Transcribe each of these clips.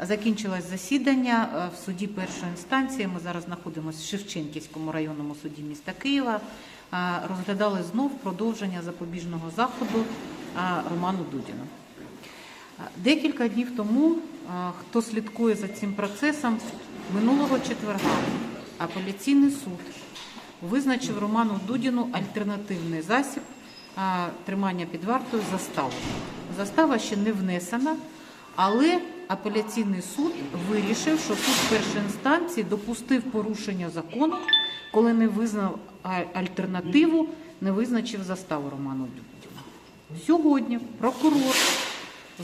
Закінчилось засідання е, в суді першої інстанції. Ми зараз знаходимося в Шевченківському районному суді міста Києва. Е, Розглядали знов продовження запобіжного заходу е, Роману Дудіну. Декілька днів тому, хто слідкує за цим процесом, минулого четверга апеляційний суд визначив Роману Дудіну альтернативний засіб тримання під вартою заставу. Застава ще не внесена, але апеляційний суд вирішив, що суд першої інстанції допустив порушення закону, коли не визнав альтернативу, не визначив заставу Роману Дудіну. Сьогодні прокурор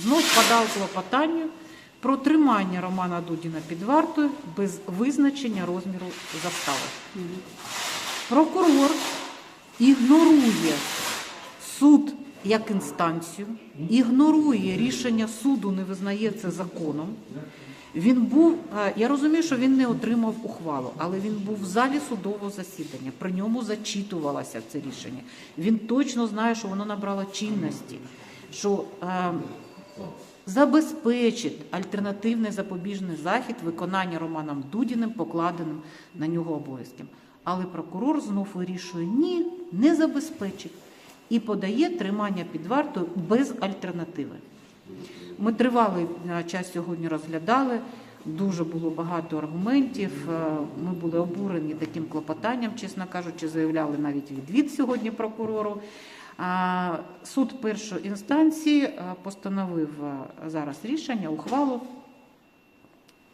знов подав клопотання про тримання Романа Дудіна під вартою без визначення розміру застави. Прокурор ігнорує суд як інстанцію, ігнорує рішення суду, не визнає це законом. Він був, е, я розумію, що він не отримав ухвалу, але він був в залі судового засідання. При ньому зачитувалося це рішення. Він точно знає, що воно набрало чинності, що е, забезпечить альтернативний запобіжний захід виконання Романом Дудіним, покладеним на нього обов'язком. Але прокурор знов вирішує ні, не забезпечить і подає тримання під вартою без альтернативи. Ми тривалий е, час сьогодні розглядали. Дуже було багато аргументів. Е, Ми були обурені таким клопотанням, чесно кажучи, заявляли навіть відвід сьогодні прокурору. Суд першої інстанції е, постановив е, зараз рішення, ухвалу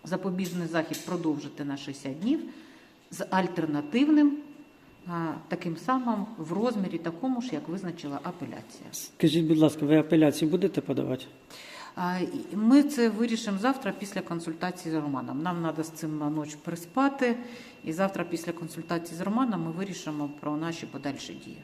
запобіжний захід продовжити на 60 днів з альтернативним, таким самим в розмірі такому ж, як визначила апеляція. Скажіть, будь ласка, ви апеляцію будете подавати? Ми це вирішимо завтра після консультації з Романом. Нам треба з цим на ніч приспати, і завтра після консультації з Романом ми вирішимо про наші подальші дії.